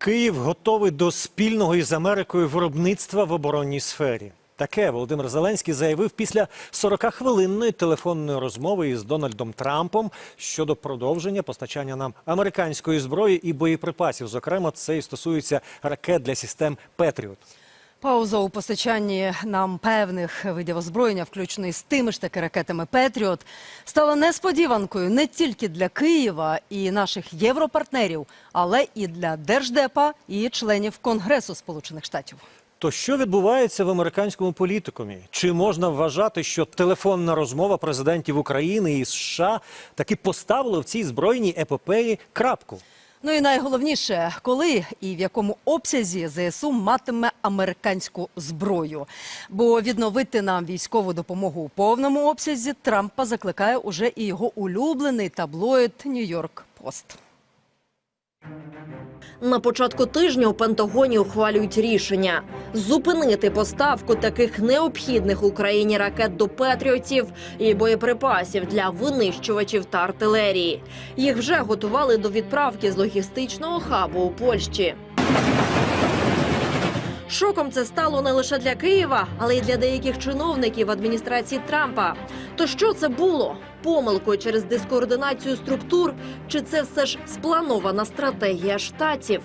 Київ готовий до спільного із Америкою виробництва в оборонній сфері. Таке Володимир Зеленський заявив після 40-хвилинної телефонної розмови із Дональдом Трампом щодо продовження постачання нам американської зброї і боєприпасів. Зокрема, це і стосується ракет для систем Петріот. Пауза у постачанні нам певних видів озброєння, включно із тими ж таки ракетами Петріот, стала несподіванкою не тільки для Києва і наших європартнерів, але і для держдепа і членів Конгресу Сполучених Штатів. То що відбувається в американському політикумі? Чи можна вважати, що телефонна розмова президентів України і США таки поставили в цій збройній епопеї крапку? Ну і найголовніше, коли і в якому обсязі ЗСУ матиме американську зброю. Бо відновити нам військову допомогу у повному обсязі Трампа закликає уже і його улюблений таблоїд Нью-Йорк Пост. На початку тижня у Пентагоні ухвалюють рішення зупинити поставку таких необхідних Україні ракет до патріотів і боєприпасів для винищувачів та артилерії. Їх вже готували до відправки з логістичного хабу у Польщі. Шоком це стало не лише для Києва, але й для деяких чиновників адміністрації Трампа. То що це було? Помилкою через дискоординацію структур? Чи це все ж спланована стратегія штатів?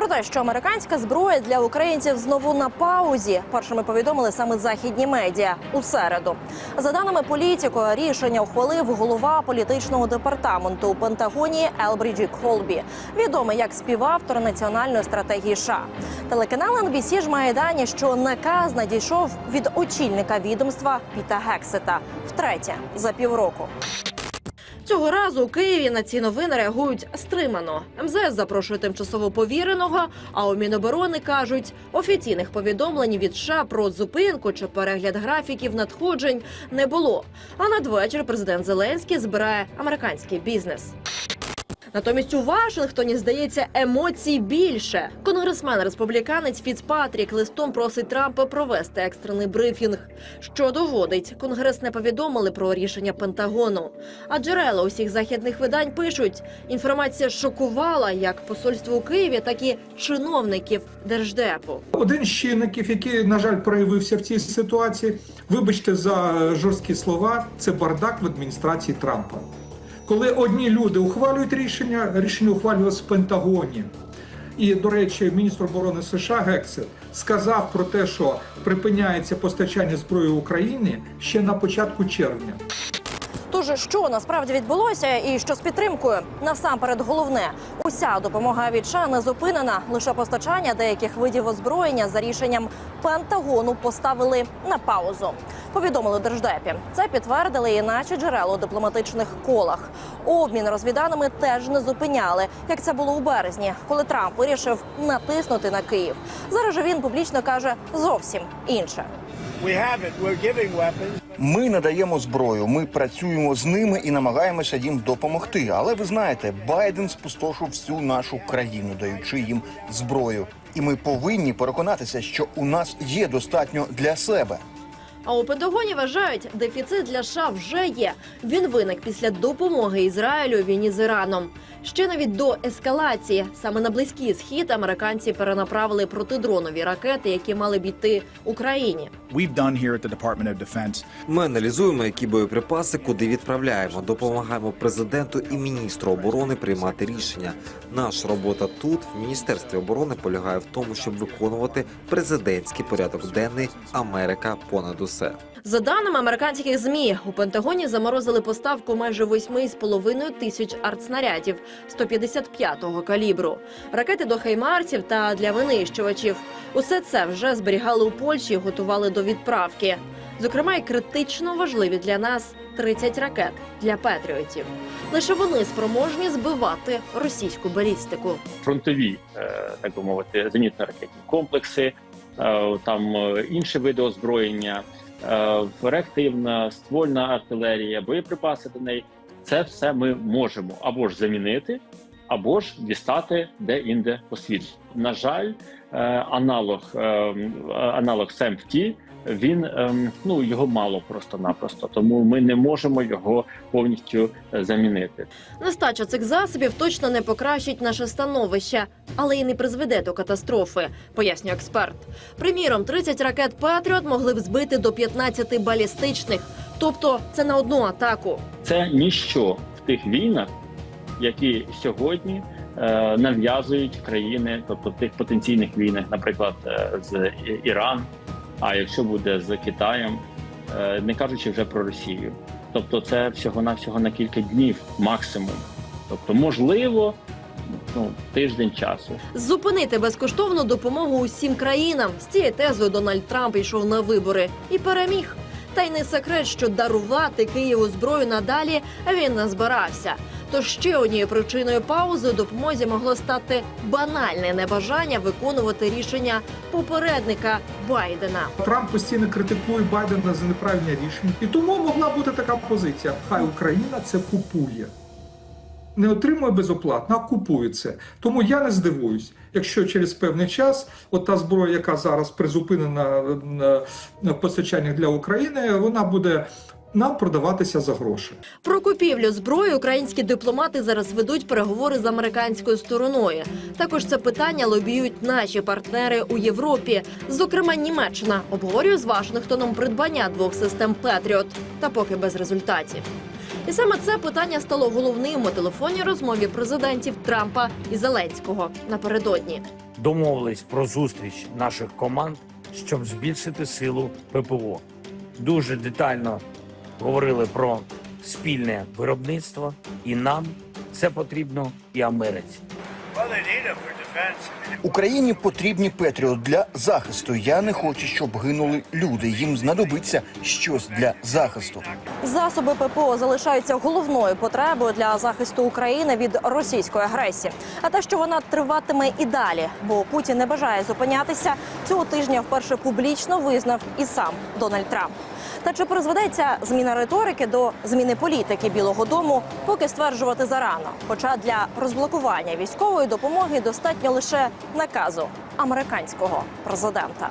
Про те, що американська зброя для українців знову на паузі, першими повідомили саме західні медіа у середу. За даними політико, рішення ухвалив голова політичного департаменту у Пентагоні Елбріджі Колбі, відомий як співавтор національної стратегії США. Телеканал NBC ж має дані, що наказ надійшов від очільника відомства Піта Гексета втретє за півроку. Цього разу у Києві на ці новини реагують стримано. МЗС запрошує тимчасово повіреного. А у Міноборони кажуть, офіційних повідомлень від США про зупинку чи перегляд графіків надходжень не було. А надвечір президент Зеленський збирає американський бізнес. Натомість у Вашингтоні здається емоцій більше. Конгресмен республіканець Фіцпатрік листом просить Трампа провести екстрений брифінг. Що доводить, конгрес не повідомили про рішення Пентагону. А джерела усіх західних видань пишуть: інформація шокувала як посольство у Києві, так і чиновників держдепу. Один з чинників, який, на жаль, проявився в цій ситуації, вибачте за жорсткі слова, це бардак в адміністрації Трампа. Коли одні люди ухвалюють рішення, рішення ухвалювалося в Пентагоні. І, до речі, міністр оборони США Гексет сказав про те, що припиняється постачання зброї Україні ще на початку червня. Тож що насправді відбулося, і що з підтримкою насамперед головне, уся допомога від США не зупинена. Лише постачання деяких видів озброєння за рішенням Пентагону поставили на паузу. Повідомили держдепі. Це підтвердили і наші джерела у дипломатичних колах. Обмін розвіданими теж не зупиняли, як це було у березні, коли Трамп вирішив натиснути на Київ. Зараз же він публічно каже зовсім інше. Ми надаємо зброю, ми працюємо з ними і намагаємося їм допомогти. Але ви знаєте, Байден спустошив всю нашу країну, даючи їм зброю. І ми повинні переконатися, що у нас є достатньо для себе. А у Пентагоні вважають, дефіцит для США вже є. Він виник після допомоги Ізраїлю у війні з Іраном. Ще навіть до ескалації саме на близький схід американці перенаправили протидронові ракети, які мали б йти Україні. we've done here at the Department of Defense Ми аналізуємо, які боєприпаси куди відправляємо, допомагаємо президенту і міністру оборони приймати рішення. Наша робота тут, в міністерстві оборони, полягає в тому, щоб виконувати президентський порядок денний Америка понад усе. За даними американських змі, у Пентагоні заморозили поставку майже 8,5 тисяч артснарядів 155-го калібру, ракети до хаймарсів та для винищувачів. Усе це вже зберігали у Польщі і готували до відправки. Зокрема, і критично важливі для нас 30 ракет для патріотів. Лише вони спроможні збивати російську балістику. фронтові, е, так би мовити, зенітно-ракетні комплекси, там е, інші види озброєння, е, реактивна ствольна артилерія, боєприпаси до неї. Це все ми можемо або ж замінити, або ж дістати де-інде по світу. На жаль, е, аналог, е, аналог СМТ він ем, ну його мало просто-напросто, тому ми не можемо його повністю е, замінити. Нестача цих засобів точно не покращить наше становище, але й не призведе до катастрофи, пояснює експерт. Приміром, 30 ракет Патріот могли б збити до 15 балістичних, тобто це на одну атаку. Це ніщо в тих війнах, які сьогодні е, нав'язують країни, тобто тих потенційних війнах, наприклад, е, з Іран. А якщо буде з Китаєм, е, не кажучи вже про Росію. Тобто, це всього навсього на кілька днів максимум. Тобто, можливо, ну тиждень часу. Зупинити безкоштовну допомогу усім країнам. З цією тезою Дональд Трамп йшов на вибори і переміг. Та й не секрет, що дарувати Києву зброю надалі він не збирався. Тож ще однією причиною паузи допомозі могло стати банальне небажання виконувати рішення попередника Байдена. Трамп постійно критикує Байдена за неправильне рішення, і тому могла бути така позиція: хай Україна це купує. Не отримує безоплатно, а купує це. Тому я не здивуюсь, якщо через певний час от та зброя, яка зараз призупинена на, на постачаннях для України, вона буде нам продаватися за гроші. Про купівлю зброї українські дипломати зараз ведуть переговори з американською стороною. Також це питання лобіюють наші партнери у Європі. Зокрема, Німеччина обговорює з Вашингтоном придбання двох систем Петріот, та поки без результатів. І саме це питання стало головним у телефонній розмові президентів Трампа і Зеленського напередодні. домовились про зустріч наших команд, щоб збільшити силу ППО. Дуже детально говорили про спільне виробництво, і нам це потрібно, і Америці. Україні потрібні Петріот для захисту. Я не хочу, щоб гинули люди. Їм знадобиться щось для захисту. Засоби ППО залишаються головною потребою для захисту України від російської агресії. А те, що вона триватиме і далі, бо Путін не бажає зупинятися, цього тижня вперше публічно визнав і сам Дональд Трамп. Та чи призведеться зміна риторики до зміни політики Білого Дому, поки стверджувати зарано. Хоча для розблокування військової допомоги достатньо лише наказу американського президента.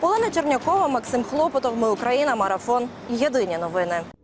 Олена Чернякова, Максим Хлопотов. Ми Україна. Марафон. Єдині новини.